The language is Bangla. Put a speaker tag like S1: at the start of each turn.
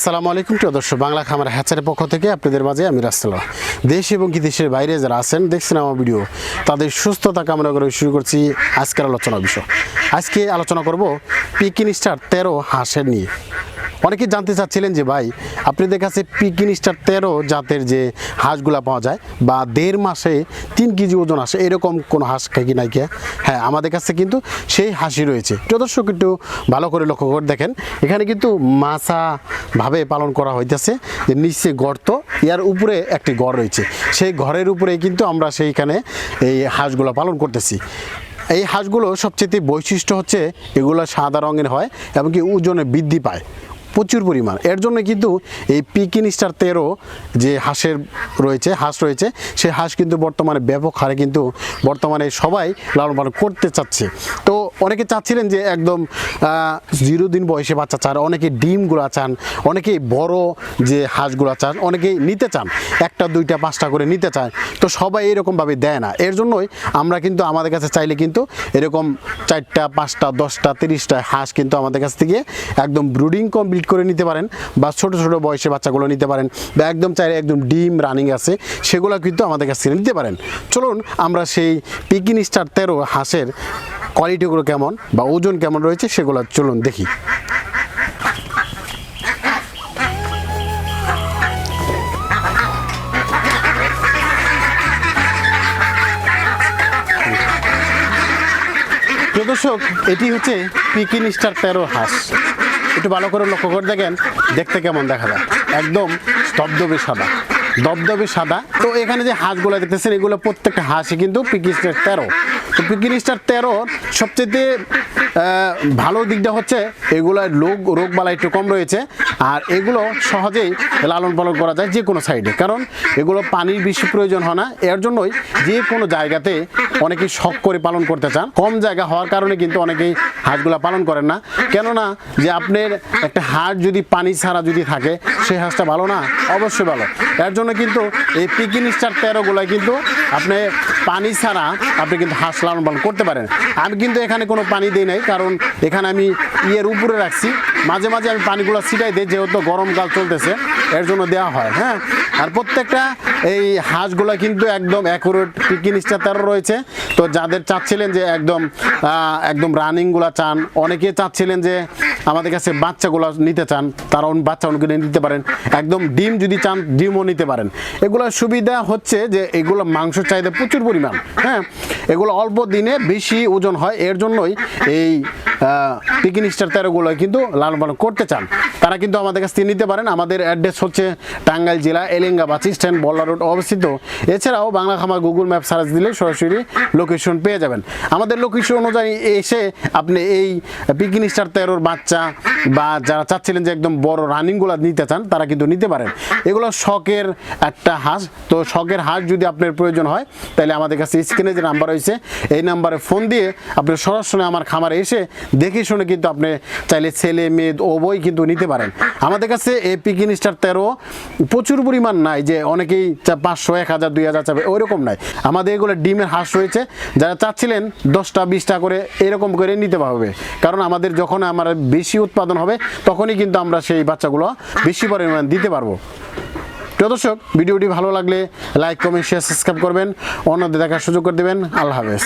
S1: আসসালামু আলাইকুম, প্রিয় দর্শক, বাংলা খামার হ্যাচারের পক্ষ থেকে আপনাদের মাঝে আমি রাস্তাল দেশ এবং কি দেশের বাইরে যারা আছেন, দেখছেন আমার ভিডিও, তাদের সুস্থতা কামনা করে শুরু করছি আজকের আলোচনা বিষয়। আজকে আলোচনা করব পিকিন স্টার তেরো হাঁসের নিয়ে। অনেকে জানতে চাচ্ছিলেন যে ভাই আপনাদের কাছে পিকিন স্টার তেরো জাতের যে হাঁসগুলা পাওয়া যায় বা দেড় মাসে তিন কেজি ওজন আসে, এরকম কোনো হাঁস কি নাই কে হ্যাঁ আমাদের কাছে কিন্তু সেই হাসি রয়েছে। প্রিয় একটু ভালো করে লক্ষ্য করে দেখেন। এখানে কিন্তু মাছা ভাবে পালন করা হইতেছে, যে নিচে গর্ত ইয়ার উপরে একটি ঘর রয়েছে। সেই ঘরের উপরে কিন্তু আমরা সেইখানে এই হাঁসগুলো পালন করতেছি। এই হাঁসগুলো সবচেয়ে বৈশিষ্ট্য হচ্ছে, এগুলো সাদা রঙের হয় এবং কি ওজনে বৃদ্ধি পায়। প্রচুর পরিমাণ। এর জন্য কিন্তু এই পিকিন স্টার তেরো যে হাঁসের রয়েছে, হাঁস রয়েছে, সেই হাঁস কিন্তু বর্তমানে ব্যাপক হারে কিন্তু বর্তমানে সবাই লালন পালন করতে চাচ্ছে। তো অনেকে চাচ্ছিলেন যে একদম জিরো দিন বয়সে বাচ্চা চান, অনেকে ডিমগুলো চান, অনেকেই বড় যে হাঁসগুলো চান, অনেকেই নিতে চান, একটা, দুইটা, পাঁচটা করে নিতে চান তো সবাই এরকমভাবে দেয় না। এর জন্যই আমরা কিন্তু আমাদের কাছে চাইলে কিন্তু এরকম চারটা, পাঁচটা, দশটা, তিরিশটা হাঁস কিন্তু আমাদের কাছ থেকে একদম ব্রুডিং কমপ্লিট করে নিতে পারেন বা ছোট ছোট বয়সে বাচ্চাগুলো নিতে পারেন বা একদম চাইলে একদম ডিম রানিং আছে, সেগুলো কিন্তু আমাদের কাছ থেকে নিতে পারেন। চলুন আমরা সেই পিকিন স্টার তেরো হাঁসের কোয়ালিটিগুলো কেমন বা ওজন কেমন রয়েছে সেগুলো চলুন দেখি। দর্শক, এটি হচ্ছে পিকিন স্টার তেরো হাঁস একটু ভালো করে লক্ষ্য করে দেখেন, দেখতে কেমন দেখা যায়। একদম স্তব্ধবে সাদা দবদবে সাদা। তো এখানে যে হাঁসগুলো দেখতেছেন, এগুলো প্রত্যেকটা হাঁসই কিন্তু পিকিন স্টার তেরো তো পিকিন স্টার তেরো, সবচেয়ে ভালো দিকটা হচ্ছে এগুলো রোগ বালা একটু কম রয়েছে, আর এগুলো সহজেই লালন পালন করা যায় যে কোনো সাইডে। কারণ এগুলো পানির বেশি প্রয়োজন হয় না, এর জন্যই যে কোনো জায়গাতে অনেকেই শখ করে পালন করতে চান। কম জায়গা হওয়ার কারণে কিন্তু অনেকেই হাঁসগুলো পালন করেন না। কেননা যে আপনার একটা হাঁস যদি পানি ছাড়া যদি থাকে, সেই হাঁসটা ভালো না? অবশ্যই ভালো। এর জন্য কিন্তু এই পিকিন স্টার তেরোগুলো কিন্তু আপনি পানি ছাড়া আপনি কিন্তু হাঁস লালন পালন করতে পারেন। আমি কিন্তু এখানে কোনো পানি দিই নাই, কারণ এখানে আমি ইয়ের উপরে রাখছি। মাঝে মাঝে আমি পানিগুলো ছিটাই দিই, যেহেতু গরমকাল চলতেছে, এর জন্য দেওয়া হয় হ্যাঁ? আর প্রত্যেকটা এই হাঁসগুলো কিন্তু একদম অ্যাকুরেট পিকিন স্টার রয়েছে। তো যাদের চাচ্ছিলেন যে একদম একদম রানিংগুলো চান, অনেকে চাচ্ছিলেন যে আমাদের কাছে বাচ্চাগুলো নিতে চান, তারা বাচ্চা অনুকূলে নিতে পারেন। একদম ডিম যদি চান, ডিমও নিতে পারেন। এগুলোর সুবিধা হচ্ছে যে এগুলো মাংস চাহিদা প্রচুর পরিমাণ হ্যাঁ? এগুলো অল্প দিনে বেশি ওজন হয়। এর জন্যই এই পিকিন স্টার তেরোগুলো কিন্তু লালন পালন করতে চান। তারা কিন্তু আমাদের কাছ থেকে নিতে পারেন। আমাদের অ্যাড্রেস হচ্ছে টাঙ্গাইল জেলা এলেঙ্গা স্ট্যান্ড বল্লা রোড অবস্থিত। এছাড়াও বাংলা খামার গুগল ম্যাপ সার্চ দিলে সরাসরি লোকেশন পেয়ে যাবেন। আমাদের লোকেশন অনুযায়ী এসে আপনি এই পিকিন স্টার তেরোর বাচ্চা বা যারা চাচ্ছিলেন যে একদম বড় রানিংগুলো নিতে চান, তারা কিন্তু নিতে পারেন। এগুলো শখের একটা হাঁস। তো শখের হাঁস যদি আপনার প্রয়োজন হয়, তাহলে আমাদের কাছে স্ক্রিনে যে নাম্বার রয়েছে, এই নাম্বারে ফোন দিয়ে আপনি সরাসরি আমার খামারে এসে দেখে শুনে কিন্তু আপনি চাইলে ছেলে, মেয়ে ওবই কিন্তু নিতে পারেন। আমাদের কাছে এই পিকিন স্টার তেরো প্রচুর পরিমাণ নাই যে অনেকেই পাঁচশো, এক হাজার, দুই হাজার চাবে, ওইরকম নাই। আমাদের এগুলো ডিমের হাঁস রয়েছে, যারা চাচ্ছিলেন দশটা, বিশটা করে এরকম করে নিতে পারবে কারণ আমাদের যখন আমার বেশি উৎপাদন হবে, তখনই কিন্তু আমরা সেই বাচ্চাগুলো বেশি পরিমাণ দিতে পারব। প্রিয় দর্শক, ভিডিওটি ভালো লাগলে লাইক কমেন্ট শেয়ার সাবস্ক্রাইব করবেন। অন্যদের দেখার সুযোগ করে দেবেন। আল্লাহ হাফেজ।